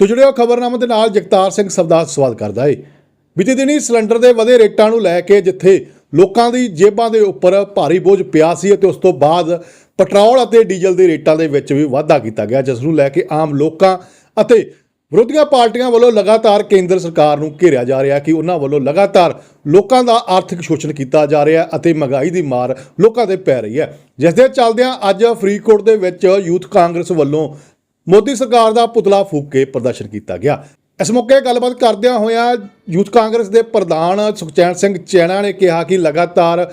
ਤੋ ਜੁੜਿਓ ਖ਼ਬਰਨਾਮਾ ਦੇ ਨਾਲ ਜਗਤਾਰ ਸਿੰਘ ਸਵਦਾ ਸਵਾਲ ਕਰਦਾ ਏ। ਬੀਤੇ ਦਿਨੀ ਸਿਲੰਡਰ ਦੇ ਵਧੇ ਰੇਟਾਂ ਨੂੰ ਲੈ ਕੇ ਜਿੱਥੇ ਲੋਕਾਂ ਦੀ ਜੇਬਾਂ ਦੇ ਉੱਪਰ ਭਾਰੀ ਬੋਝ ਪਿਆ ਸੀ ਅਤੇ ਉਸ ਤੋਂ ਬਾਅਦ ਪੈਟਰੋਲ ਅਤੇ ਡੀਜ਼ਲ ਦੇ ਰੇਟਾਂ ਦੇ ਵਿੱਚ ਵੀ ਵਾਧਾ ਕੀਤਾ ਗਿਆ, ਜਿਸ ਨੂੰ ਲੈ ਕੇ ਆਮ ਲੋਕਾਂ ਅਤੇ ਵਿਰੋਧੀਆਂ ਪਾਰਟੀਆਂ ਵੱਲੋਂ ਲਗਾਤਾਰ ਕੇਂਦਰ ਸਰਕਾਰ ਨੂੰ ਘੇਰਿਆ ਜਾ ਰਿਹਾ ਕਿ ਉਹਨਾਂ ਵੱਲੋਂ ਲਗਾਤਾਰ ਲੋਕਾਂ ਦਾ ਆਰਥਿਕ ਸ਼ੋਸ਼ਣ ਕੀਤਾ ਜਾ ਰਿਹਾ ਅਤੇ ਮਹਿੰਗਾਈ ਦੀ ਮਾਰ ਲੋਕਾਂ ਤੇ ਪੈ ਰਹੀ ਹੈ। ਜਿਸ ਦੇ ਚੱਲਦਿਆਂ ਅੱਜ ਫਰੀਦਕੋਟ ਦੇ ਵਿੱਚ ਯੂਥ ਕਾਂਗਰਸ ਵੱਲੋਂ ਮੋਦੀ ਸਰਕਾਰ ਦਾ ਪੁਤਲਾ ਫੂਕ ਕੇ ਪ੍ਰਦਰਸ਼ਨ ਕੀਤਾ ਗਿਆ। ਇਸ ਮੌਕੇ ਗੱਲਬਾਤ ਕਰਦਿਆਂ ਹੋਇਆਂ ਯੂਥ ਕਾਂਗਰਸ ਦੇ ਪ੍ਰਧਾਨ ਸੁਖਚੈਨ ਸਿੰਘ ਚੈਣਾ ਨੇ ਕਿਹਾ ਕਿ ਲਗਾਤਾਰ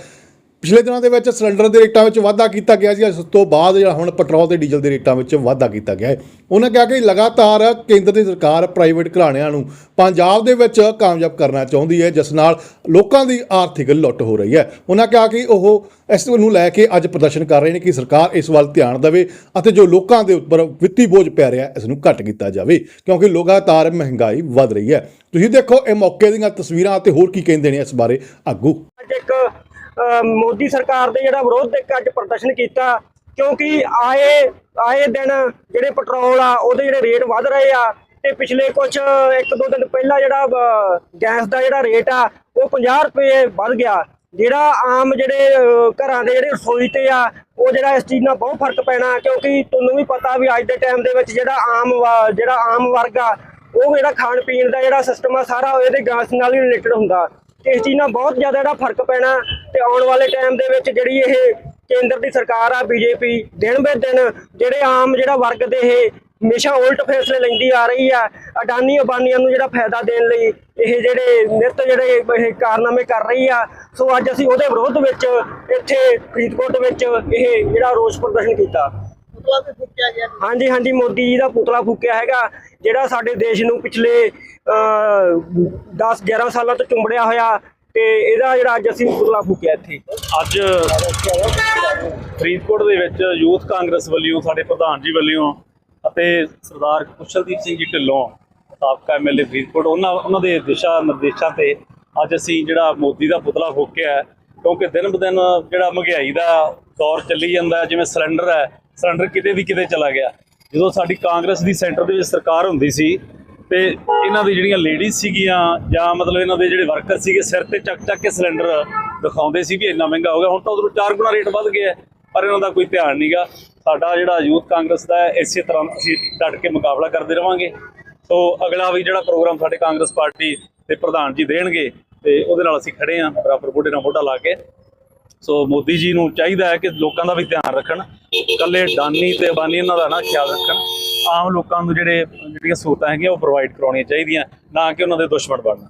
ਪਿਛਲੇ ਦਿਨਾਂ ਦੇ ਵਿੱਚ ਸਿਲੰਡਰ ਦੇ ਰੇਟਾਂ ਵਿੱਚ ਵਾਧਾ ਕੀਤਾ ਗਿਆ ਸੀ। ਇਸ ਤੋਂ ਬਾਅਦ ਜਿਹੜਾ ਹੁਣ ਪੈਟਰੋਲ ਤੇ ਡੀਜ਼ਲ ਦੇ ਰੇਟਾਂ ਵਿੱਚ ਵਾਧਾ ਕੀਤਾ ਗਿਆ ਹੈ। ਉਹਨਾਂ ਕਿਹਾ ਕਿ ਲਗਾਤਾਰ ਕੇਂਦਰ ਦੀ ਸਰਕਾਰ ਪ੍ਰਾਈਵੇਟ ਘਰਾਣਿਆਂ ਨੂੰ ਪੰਜਾਬ ਦੇ ਵਿੱਚ ਕਾਮਯਾਬ ਕਰਨਾ ਚਾਹੁੰਦੀ ਹੈ, ਜਿਸ ਨਾਲ ਲੋਕਾਂ ਦੀ ਆਰਥਿਕ ਲੁੱਟ ਹੋ ਰਹੀ ਹੈ। ਉਹਨਾਂ ਕਿਹਾ ਕਿ ਉਹ ਇਸ ਨੂੰ ਲੈ ਕੇ ਅੱਜ ਪ੍ਰਦਰਸ਼ਨ ਕਰ ਰਹੇ ਨੇ ਕਿ ਸਰਕਾਰ ਇਸ ਵੱਲ ਧਿਆਨ ਦੇਵੇ ਅਤੇ ਜੋ ਲੋਕਾਂ ਦੇ ਉੱਪਰ ਵਿੱਤੀ ਬੋਝ ਪੈ ਰਿਹਾ ਇਸ ਨੂੰ ਘੱਟ ਕੀਤਾ ਜਾਵੇ, ਕਿਉਂਕਿ ਲਗਾਤਾਰ ਮਹਿੰਗਾਈ ਵੱਧ ਰਹੀ ਹੈ। ਤੁਸੀਂ ਦੇਖੋ, ਇਹ ਮੌਕੇ ਦੀਆਂ ਤਸਵੀਰਾਂ ਅਤੇ ਹੋਰ ਕੀ ਕਹਿੰਦੇ ਨੇ ਇਸ ਬਾਰੇ ਆਗੂ ਅੱਜ ਇੱਕ ਮੋਦੀ ਸਰਕਾਰ ਦੇ ਜਿਹੜਾ ਵਿਰੋਧ ਇੱਕ ਅੱਜ ਪ੍ਰਦਰਸ਼ਨ ਕੀਤਾ, ਕਿਉਂਕਿ ਆਏ ਆਏ ਦਿਨ ਜਿਹੜੇ ਪੈਟਰੋਲ ਆ, ਉਹਦੇ ਜਿਹੜੇ ਰੇਟ ਵੱਧ ਰਹੇ ਆ, ਤੇ ਪਿਛਲੇ ਕੁਝ ਇੱਕ ਦੋ ਦਿਨ ਪਹਿਲਾਂ ਜਿਹੜਾ ਗੈਸ ਦਾ ਜਿਹੜਾ ਰੇਟ ਆ, ਉਹ 50 ਰੁਪਏ ਵੱਧ ਗਿਆ। ਜਿਹੜਾ ਆਮ ਜਿਹੜੇ ਘਰਾਂ ਦੇ ਜਿਹੜੇ ਰਸੋਈ ਤੇ ਆ, ਉਹ ਜਿਹੜਾ ਇਸ ਚੀਜ਼ ਨਾਲ ਬਹੁਤ ਫ਼ਰਕ ਪੈਣਾ, ਕਿਉਂਕਿ ਤੁਹਾਨੂੰ ਵੀ ਪਤਾ ਵੀ ਅੱਜ ਦੇ ਟਾਈਮ ਦੇ ਵਿੱਚ ਜਿਹੜਾ ਆਮ ਵਾ- ਜਿਹੜਾ ਆਮ ਵਰਗ ਆ, ਉਹ ਜਿਹੜਾ ਖਾਣ ਪੀਣ ਦਾ ਜਿਹੜਾ ਸਿਸਟਮ ਆ, ਸਾਰਾ ਇਹਦੇ ਗੈਸ ਨਾਲ ਹੀ ਰਿਲੇਟਡ ਹੁੰਦਾ। ਤੇ ਇਸ ਚੀਜ਼ ਨਾਲ ਬਹੁਤ ਜ਼ਿਆਦਾ ਜਿਹੜਾ ਫ਼ਰਕ ਪੈਣਾ ਤੇ ਆਉਣ ਵਾਲੇ ਟਾਈਮ ਦੇ ਵਿੱਚ ਜਿਹੜੀ ਇਹ ਕੇਂਦਰ ਦੀ ਸਰਕਾਰ ਆ ਬੀਜੇਪੀ ਦਿਨ ਬੇ ਦਿਨ ਜਿਹੜੇ ਆਮ ਜਿਹੜਾ ਵਰਗ ਦੇ ਇਹ ਹਮੇਸ਼ਾ ਉਲਟ ਫੈਸਲੇ ਲੈਂਦੀ ਆ ਰਹੀ ਆ ਅਡਾਨੀ ਅਬਾਨੀਆਂ ਨੂੰ ਜਿਹੜਾ ਫਾਇਦਾ ਦੇਣ ਲਈ ਇਹ ਜਿਹੜੇ ਨਿਤ ਜਿਹੜੇ ਇਹ ਕਾਰਨਾਮੇ ਕਰ ਰਹੀ ਆ ਸੋ ਅੱਜ ਅਸੀਂ ਉਹਦੇ ਵਿਰੋਧ ਵਿੱਚ ਇੱਥੇ ਫਰੀਦਕੋਟ ਵਿੱਚ ਇਹ ਜਿਹੜਾ ਰੋਸ ਪ੍ਰਦਰਸ਼ਨ ਕੀਤਾ। ਹਾਂਜੀ ਹਾਂਜੀ ਮੋਦੀ ਜੀ ਦਾ ਪੁਤਲਾ ਫੂਕਿਆ ਹੈਗਾ ਜਿਹੜਾ ਸਾਡੇ ਦੇਸ਼ ਨੂੰ ਪਿਛਲੇ 10 11 ਸਾਲਾਂ ਤੋਂ ਚੁੰਬੜਿਆ ਹੋਇਆ ਤੇ ਇਹਦਾ ਜਿਹੜਾ ਅੱਜ ਅਸੀਂ ਪੁਤਲਾ ਫੂਕਿਆ ਇੱਥੇ। ਅੱਜ ਫਰੀਦਕੋਟ ਦੇ ਵਿੱਚ ਯੂਥ ਕਾਂਗਰਸ ਵੱਲੋਂ, ਸਾਡੇ ਪ੍ਰਧਾਨ ਜੀ ਵੱਲੋਂ ਅਤੇ ਸਰਦਾਰ ਕੁਸ਼ਲਦੀਪ ਸਿੰਘ ਜੀ ਢਿੱਲੋਂ, ਸਾਬਕਾ ਐਮਐਲਏ ਫਰੀਦਕੋਟ, ਉਹਨਾਂ ਉਹਨਾਂ ਦੇ ਦਿਸ਼ਾ ਨਿਰਦੇਸ਼ਾਂ ਤੇ ਅੱਜ ਅਸੀਂ ਜਿਹੜਾ ਮੋਦੀ ਦਾ ਪੁਤਲਾ ਫੂਕਿਆ ਕਿਉਂਕਿ ਦਿਨ ਬ ਦਿਨ ਜਿਹੜਾ ਮਹਿੰਗਾਈ ਦਾ ਦੌਰ ਚੱਲੀ ਜਾਂਦਾ ਜਿਵੇਂ ਸਿਲੰਡਰ ਹੈ, ਸਿਲੰਡਰ ਕਿਤੇ ਵੀ ਕਿਤੇ ਚਲਾ ਗਿਆ। ਜਦੋਂ ਸਾਡੀ ਕਾਂਗਰਸ ਦੀ ਸੈਂਟਰ ਦੇ ਵਿੱਚ ਸਰਕਾਰ ਹੁੰਦੀ ਸੀ ਤੇ ਇਹਨਾਂ ਦੀ ਜਿਹੜੀਆਂ ਲੇਡੀਜ਼ ਸੀਗੀਆਂ ਜਾਂ ਮਤਲਬ ਇਹਨਾਂ ਦੇ ਜਿਹੜੇ ਵਰਕਰ ਸੀਗੇ, ਸਿਰ ਤੇ ਚੱਕ ਚੱਕ ਕੇ ਸਿਲੰਡਰ ਦਿਖਾਉਂਦੇ ਸੀ ਵੀ ਇੰਨਾ ਮਹਿੰਗਾ ਹੋ ਗਿਆ। ਹੁਣ ਤਾਂ ਉਧਰੋਂ ਚਾਰ ਗੁਣਾ ਰੇਟ ਵੱਧ ਗਿਆ ਪਰ ਇਹਨਾਂ ਦਾ ਕੋਈ ਧਿਆਨ ਨਹੀਂਗਾ ਸਾਡਾ ਜਿਹੜਾ ਯੂਥ ਕਾਂਗਰਸ ਦਾ ਇਸੇ ਤਰ੍ਹਾਂ ਅਸੀਂ ਡਟ ਕੇ ਮੁਕਾਬਲਾ ਕਰਦੇ ਰਵਾਂਗੇ। ਸੋ ਅਗਲਾ ਵੀ ਜਿਹੜਾ ਪ੍ਰੋਗਰਾਮ ਸਾਡੇ ਕਾਂਗਰਸ ਪਾਰਟੀ ਦੇ ਪ੍ਰਧਾਨ ਜੀ ਦੇਣਗੇ, ਤੇ ਉਹਦੇ ਨਾਲ ਅਸੀਂ ਖੜੇ ਹਾਂ ਬਰਾਬਰ ਮੋਢੇ ਨਾਲ ਮੋਢਾ ਲਾ ਕੇ। ਸੋ ਮੋਦੀ ਜੀ ਨੂੰ ਚਾਹੀਦਾ ਹੈ ਕਿ ਲੋਕਾਂ ਦਾ ਵੀ ਧਿਆਨ ਰੱਖਣ। ਕੱਲੇ ਡਾਨੀ ਤੇ ਅਬਾਨੀ ਇਹਨਾਂ ਦਾ ਨਾ ਖਿਆਲ ਰੱਖਣ। ਆਮ ਲੋਕਾਂ ਨੂੰ ਜਿਹੜੇ ਜਿਹੜੀਆਂ ਸਹੂਲਤਾਂ ਹੈਗੀਆਂ ਉਹ ਪ੍ਰੋਵਾਈਡ ਕਰਾਉਣੀਆਂ ਚਾਹੀਦੀਆਂ, ਨਾ ਕਿ ਉਹਨਾਂ ਦੇ ਦੁਸ਼ਮਣ ਬਣਨ।